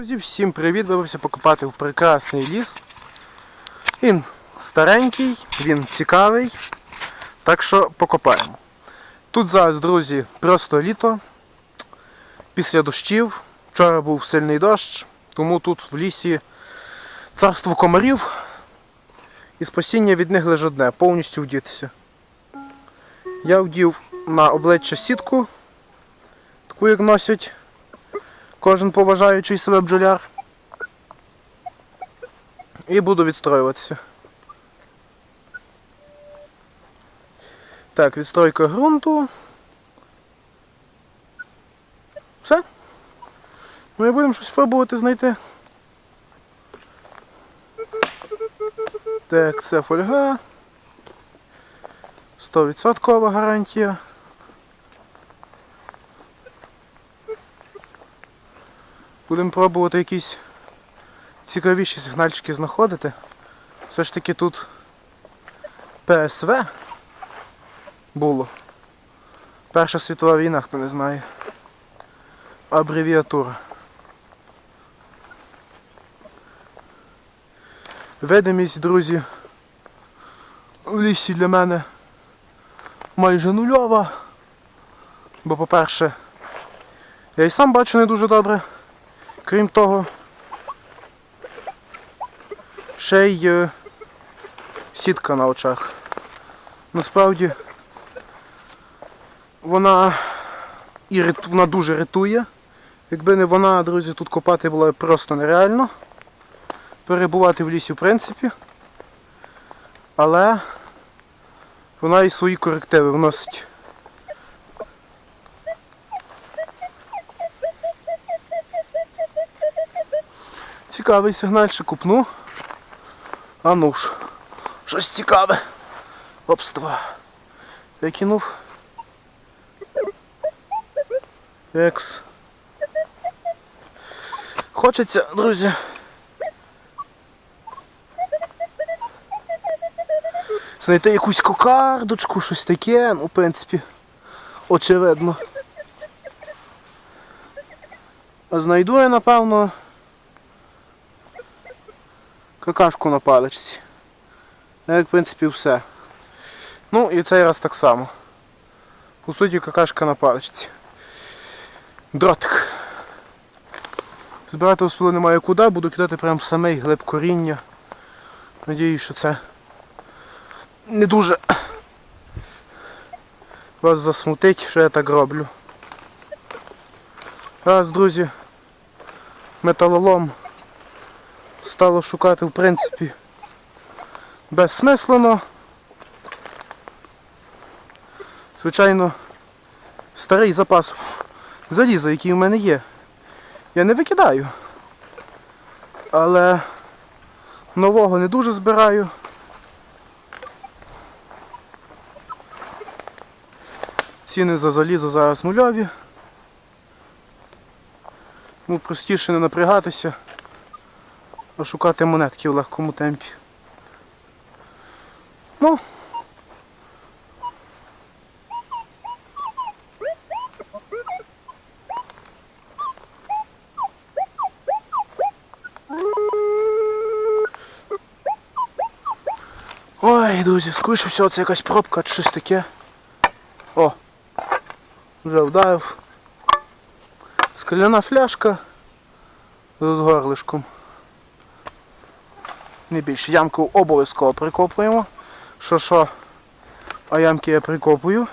Друзі, всім привіт! Вибрався покопати в прекрасний ліс. Він старенький, він цікавий. Так що покопаємо. Тут зараз, друзі, просто літо. Після дощів. Вчора був сильний дощ, тому тут в лісі царство комарів. І спасіння від них лише одне повністю вдітися. Я вдів на обличчя сітку, таку як носять кожен поважаючий себе бджоляр. І буду відстроюватися. Так, відстройка ґрунту. Все. Ми будемо щось пробувати знайти. Так, це фольга. 100% гарантія. Будемо пробувати якісь цікавіші сигнальчики знаходити. Все ж таки тут ПСВ було. Перша світова війна, хто не знає. Абревіатура. Видимість, друзі, в лісі для мене майже нульова. Бо, по-перше, я і сам бачу не дуже добре. Крім того, ще й е, сітка на очах. Насправді вона і вона дуже рятує. Якби не вона, друзі, тут копати було просто нереально. Перебувати в лісі в принципі. Але вона і свої корективи вносить. Цікавий сигнальчик купну. А ну ж, щось цікаве. Опства. Викинув. Екс. Хочеться, друзі. Знайти якусь кокардочку, щось таке, ну, в принципі, очевидно. Знайду я, напевно, какашку на паличці. Як, в принципі, все. Ну і цей раз так само. По суті, какашка на паличці. Дротик. Збирати успіло немає куди, буду кидати прямо в самий глиб коріння. Надіюсь, що це не дуже вас засмутить, що я так роблю. Раз, друзі, металолом стало шукати в принципі безсмислено. Звичайно, старий запас заліза, який в мене є. Я не викидаю. Але нового не дуже збираю. Ціни за залізо зараз нульові. Ну, простіше не напрягатися, шукати монетки в легкому темпі. Ну. Ой, друзі, всього це якась пробка щось таке. О! Вже вдарив. Скляна фляжка з горлишком. Не більше. Ямку обов'язково прикопуємо. Що що, а ямки я прикопую.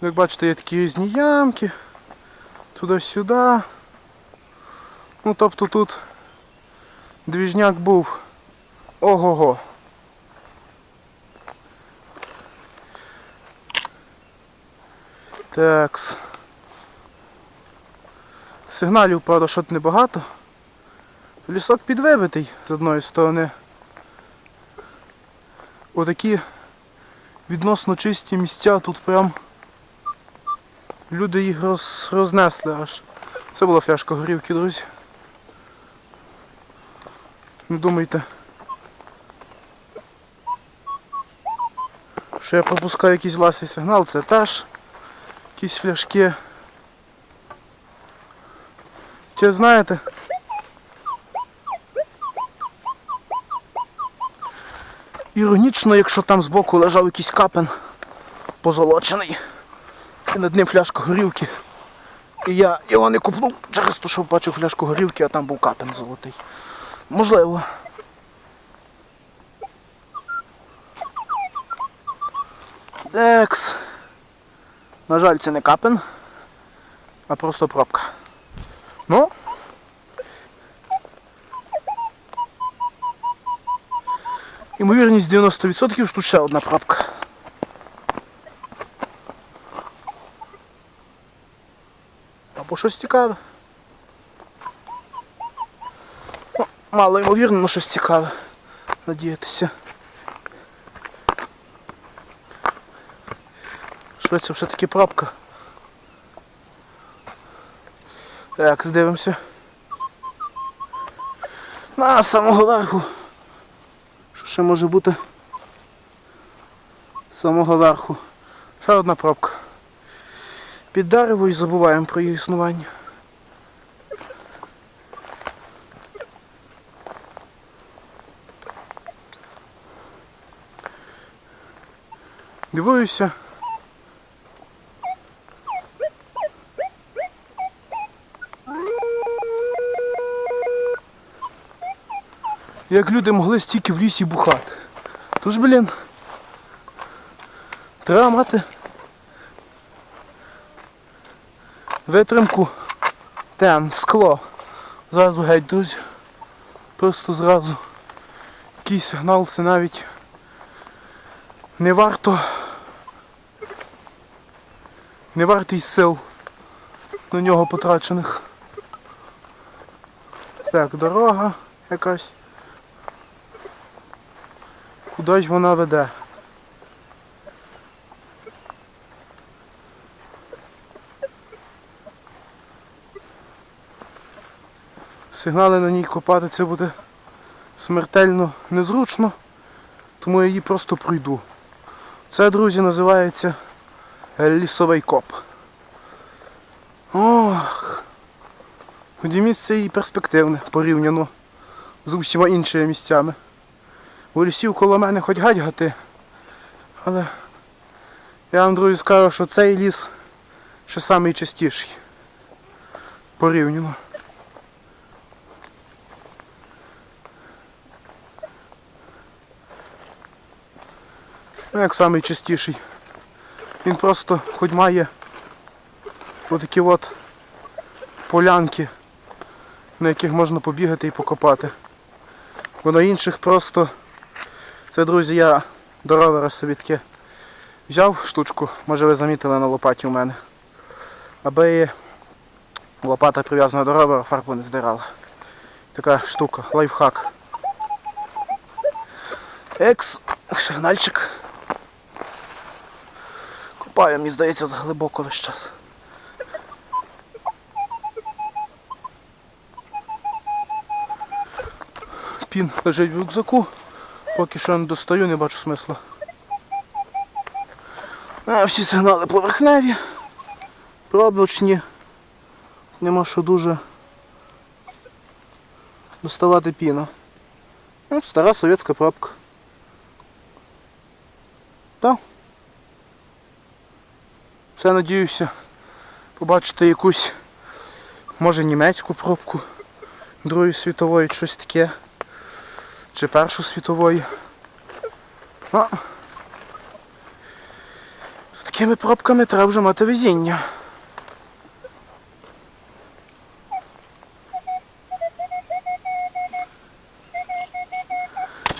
Як бачите, є такі різні ямки. Туди-сюди. Ну тобто тут двіжняк був ого-го. Такс. Сигналів, що небагато. Лісок підвибитий з одної сторони. Отакі відносно чисті місця тут прям люди їх роз, рознесли аж. Це була фляжка горівки, друзі. Не думайте. Що я пропускаю якийсь власний сигнал, це теж якісь фляшки. Чи знаєте? Іронічно, якщо там збоку лежав якийсь капен позолочений. І над ним фляжка горілки. І я його не купнув через те, що бачив фляжку горілки, а там був капен золотий. Можливо. Декс. На жаль, це не капен, а просто пробка. Ну. Ймовірність 90% що тут ще одна пробка. Або щось цікаве. Ну, мало ймовірно, але щось цікаве. Надіятися. Швидше все-таки пробка. Так, здивимося. На самого верху. Що ще може бути? З самого верху. Ще одна пробка. Під дерево і забуваємо про її існування. Дивуюся. Як люди могли стільки в лісі бухати. Тож, блін, треба мати витримку, тем, скло. Зразу геть, друзі. Просто зразу. Який сигнал це навіть не варто. Не вартий сил на нього потрачених. Так, дорога якась. Куди вона веде? Сигнали на ній копати це буде смертельно незручно, тому я її просто пройду. Це, друзі, називається лісовий коп. Ох. Тоді місце і перспективне порівняно з усіма іншими місцями. У лісів коло мене хоч гать гати, але я вам, друзі, скажу, що цей ліс ще самий частіший. Порівняно. Ну, як самий частіший. Він просто хоч має отакі от полянки, на яких можна побігати і покопати. Бо на інших просто це, друзі, я до ровера собі взяв штучку, може ви замітили на лопаті у мене. Аби лопата прив'язана до ровера, фарбу не здирала. Така штука, лайфхак. Екс, сигнальчик. Копаю, мені здається, заглибоко весь час. Пін лежить в рюкзаку. Поки що не достаю, не бачу смисла. А, всі сигнали поверхневі, проблочні. Нема що дуже доставати піну. Ну, стара совєтська пробка. Так. Все надіюся побачити якусь, може німецьку пробку Другої світової, щось таке. Чи Першу світової. Ну, з такими пробками треба вже мати везіння.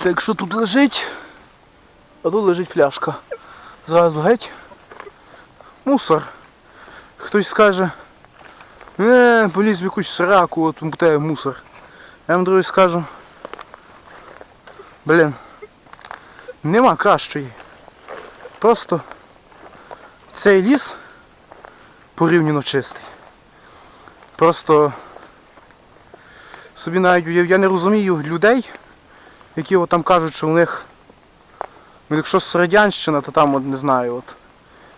Та якщо тут лежить, а тут лежить фляжка. Зразу геть. Мусор. Хтось скаже, не, поліз в якусь сраку, от тебе мусор. Я вам друзі скажу. Блін. Нема кращої. Просто цей ліс порівняно чистий. Просто собі навіть я не розумію людей, які от там кажуть, що у них, ну якщо Радянщина, то там от не знаю, от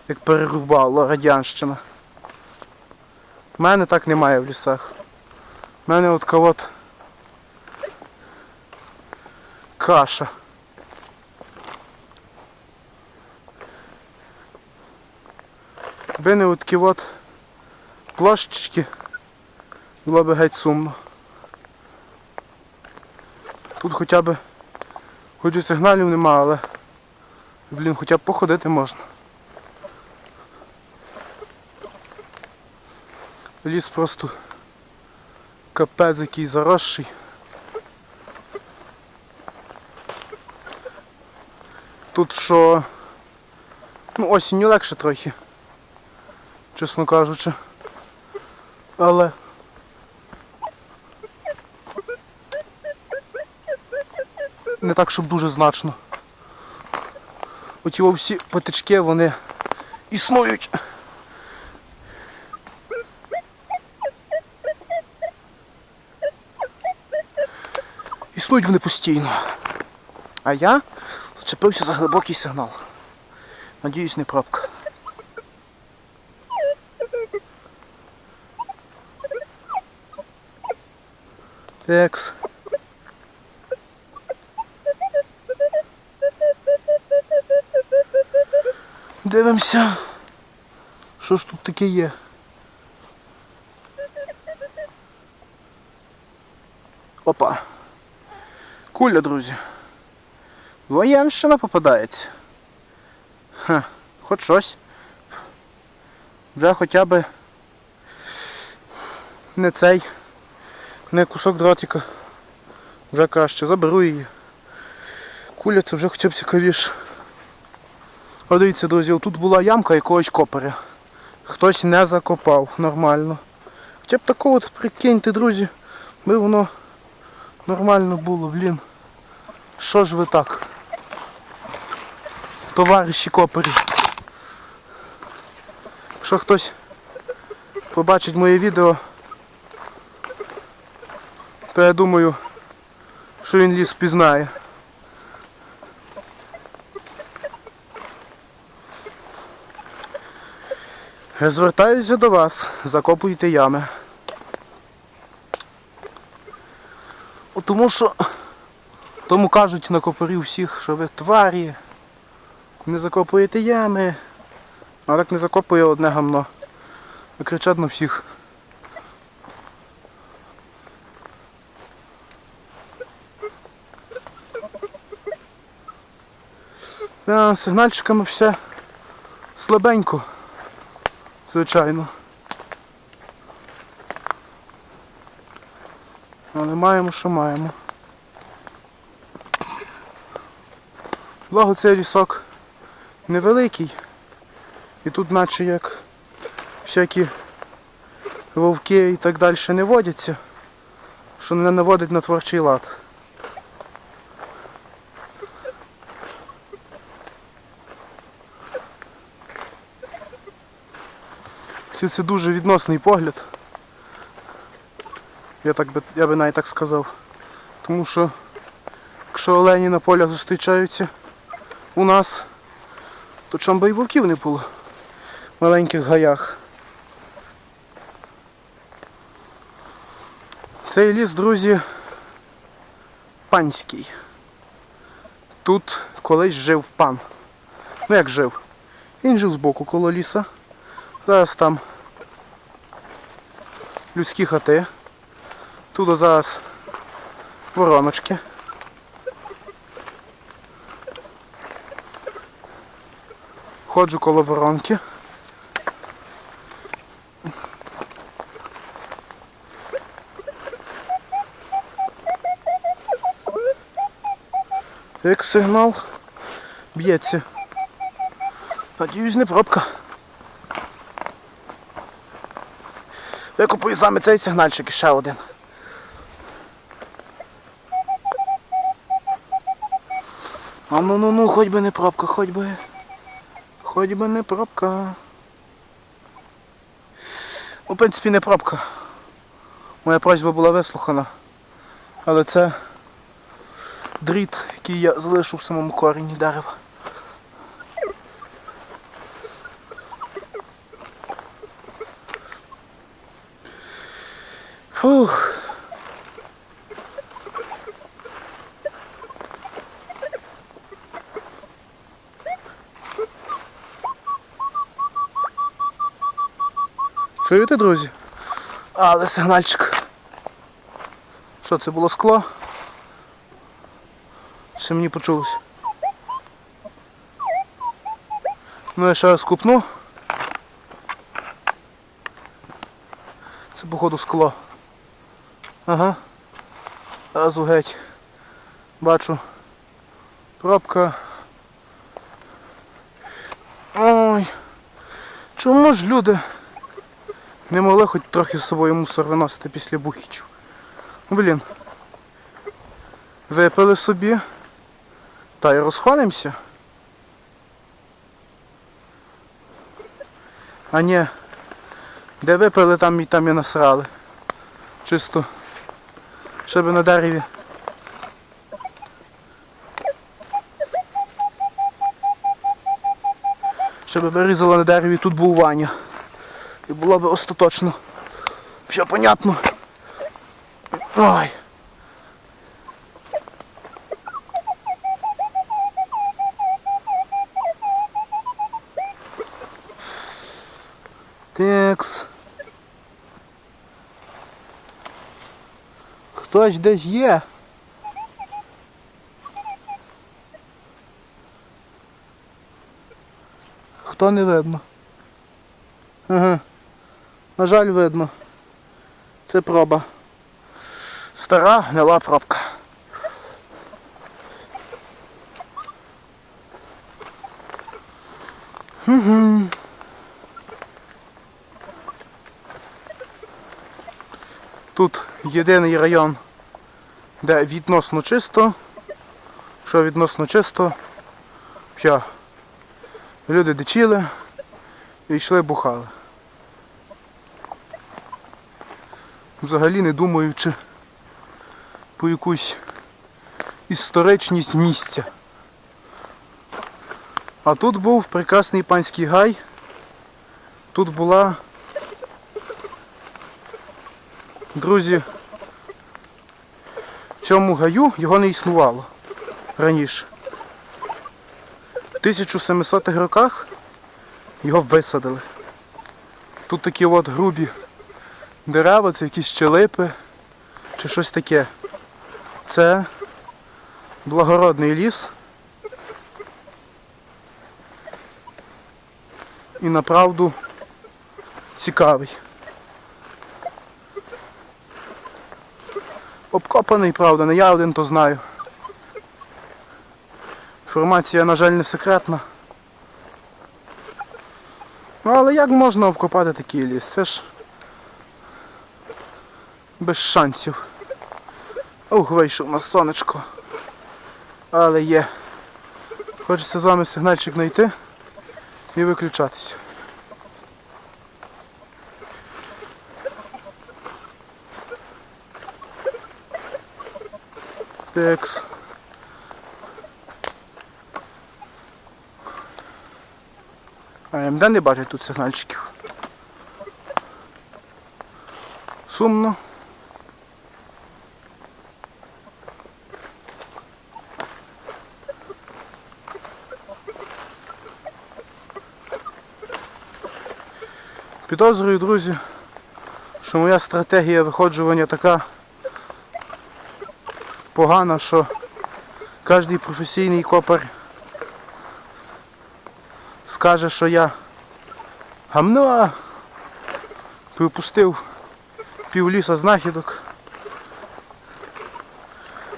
як перерубала Радянщина. У мене так немає в лісах. У мене от от каша. Якби не такі от площечки, було б геть сумно. Тут хоча б хоч і сигналів нема, але блін, хоча б походити можна. Ліс просто капець який заросший. Тут що ну осінню легше трохи, чесно кажучи. Але не так, щоб дуже значно. Оті всі патички, вони існують. Існують вони постійно. А я зчепився за глибокий сигнал. Надіюсь, не пробка. Текс. Дивимося. Що ж тут таке є? Опа. Куля, друзі. Воєнщина попадається. Ха, хоч щось. Вже хоча б не цей, не кусок дротика. Вже краще, заберу її. Куля це вже хоча б цікавіше. О, дивіться, друзі, тут була ямка якогось копаря. Хтось не закопав нормально. Хоча б такого от прикиньте, друзі, би воно нормально було, блін. Що ж ви так? Товариші копарі. Якщо хтось побачить моє відео, то я думаю, що він ліс пізнає. Звертаюся до вас, закопуйте ями. Тому що тому кажуть на копарі всіх, що ви тварі, не закопуєте ями, а так не закопує одне гамно. І кричать на всіх. Сигнальчиками все слабенько, звичайно. Але маємо, що маємо. Благо цей лісок невеликий. І тут наче як всякі вовки і так далі не водяться, що не наводить на творчий лад. Це дуже відносний погляд. Я так би, я би навіть так сказав. Тому що якщо олені на полях зустрічаються у нас, то чом би і вовків не було в маленьких гаях. Цей ліс, друзі, панський. Тут колись жив пан. Ну як жив? Він жив збоку коло ліса. Зараз там людські хати. Тут зараз вороночки. Ходжу коло воронки. Як сигнал б'ється. Надіюсь, не пробка. Я купую саме цей сигнальчик і ще один. А ну ну ну, хоч би не пробка, хоч би. Хоч би не пробка. В принципі, не пробка. Моя просьба була вислухана. Але це дріт, який я залишив в самому корені дерева. Фух. Чуєте, друзі? Але сигнальчик. Що це було скло? Чи мені почулось? Ну я ще раз купну. Це походу скло. Ага. Разу геть. Бачу. Пробка. Ой. Чому ж люди не могли хоч трохи з собою мусор виносити після бухічів? Ну, Блін. Випили собі. Та й розходимося. А ні. Де випили, там і там і насрали. Чисто. Щоб на дереві. Щоб вирізало на дереві тут був Ваня. І було б остаточно. Все понятно. Ой. Текс. Хтось десь є. Хто не видно? Ага. На жаль, видно. Це проба. Стара гнила пробка. Угу. Тут єдиний район, де відносно чисто. Що відносно чисто, все. Люди дичили і йшли бухали. Взагалі не думаючи по якусь історичність місця. А тут був прекрасний панський гай. Тут була Друзі, в цьому гаю його не існувало раніше. В 1700-х роках його висадили. Тут такі от грубі дерева, це якісь челипи чи щось таке. Це благородний ліс. І направду цікавий. Обкопаний, правда, не я один то знаю. Інформація, на жаль, не секретна. Ну але як можна обкопати такий ліс? Це ж без шансів. Ух, вийшов на сонечко. Але є. Хочеться з вами сигнальчик знайти і виключатися. Текс. А МД не бачить тут сигнальчиків. Сумно. Підозрюю, друзі, що моя стратегія виходжування така погана, що кожен професійний копер скаже, що я гамно випустив пів ліса знахідок.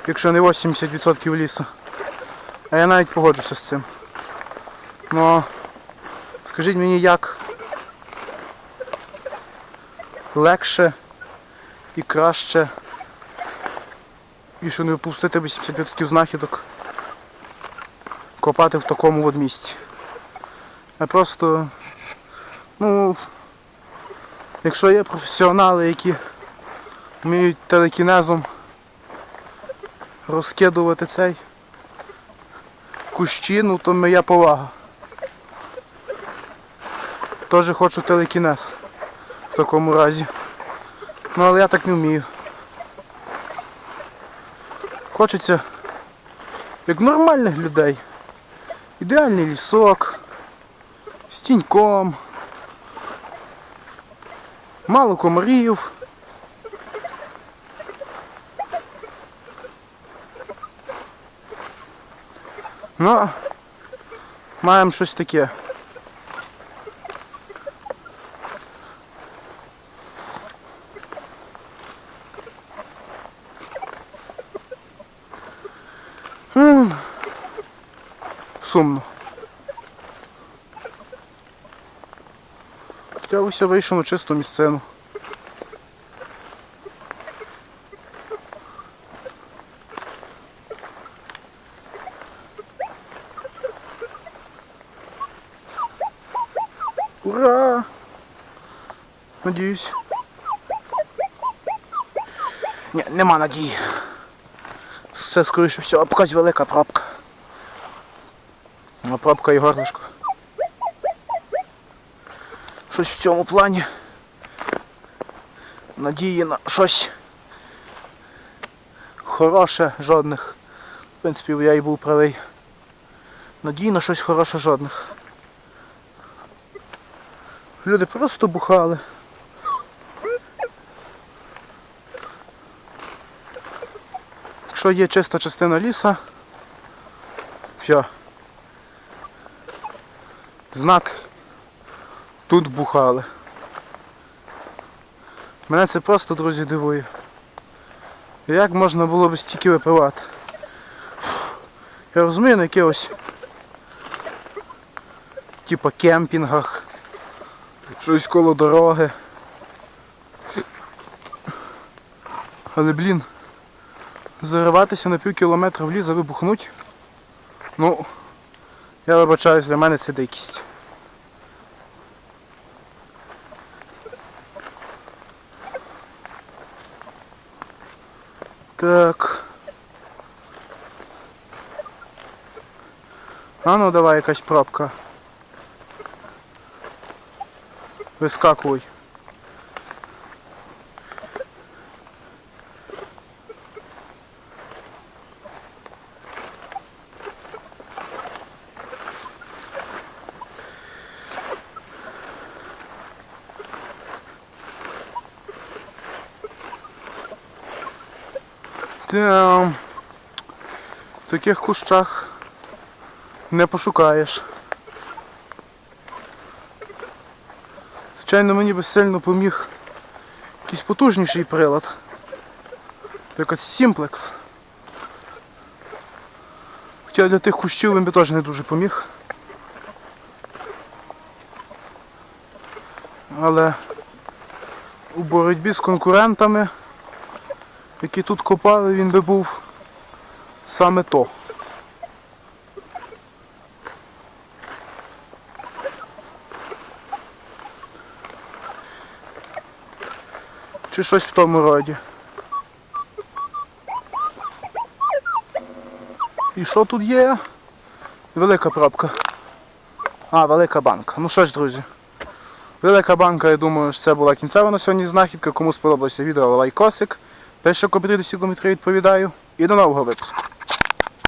Якщо не 80% лісу. А я навіть погоджуся з цим. Ну скажіть мені як легше і краще і що не випустити 80% знахідок копати в такому от місці. А просто, ну, якщо є професіонали, які вміють телекінезом розкидувати цей кущі, ну то моя повага. Теж хочу телекінез в такому разі. Ну але я так не вмію. Хочеться, як нормальних людей. Ідеальний лісок, з тіньком, Мало комарів. Ну, маємо щось таке. М, Сумно. Я ось вийшов на чисту місцину. Ура! Надіюсь. Ні, нема надії. Все скоріше всього, якась велика пробка. А пробка і горлишко. Щось в цьому плані. Надії на щось хороше жодних. В принципі, я і був правий. Надії на щось хороше жодних. Люди просто бухали. Якщо є чиста частина ліса, все. Знак тут бухали. Мене це просто, друзі, дивує. Як можна було б стільки випивати? Я розумію на якихось типа кемпінгах, щось коло дороги. Але блін, зариватися на пів кілометра в ліс, а вибухнуть. Ну, я вибачаюсь, для мене це дикість. Так. А ну давай якась пробка. Вискакуй. Там в таких кущах не пошукаєш. Звичайно, мені би сильно поміг якийсь потужніший прилад. Якийсь сімплекс. Хоча для тих кущів він би теж не дуже поміг. Але у боротьбі з конкурентами які тут копали, він би був саме то. Чи щось в тому роді. І що тут є? Велика пробка. А, велика банка. Ну що ж, друзі. Велика банка, я думаю, що це була кінцева на сьогодні знахідка. Кому сподобалося відео, лайкосик. Перше коментарі до всіх коментарів відповідаю. І до нового випуску.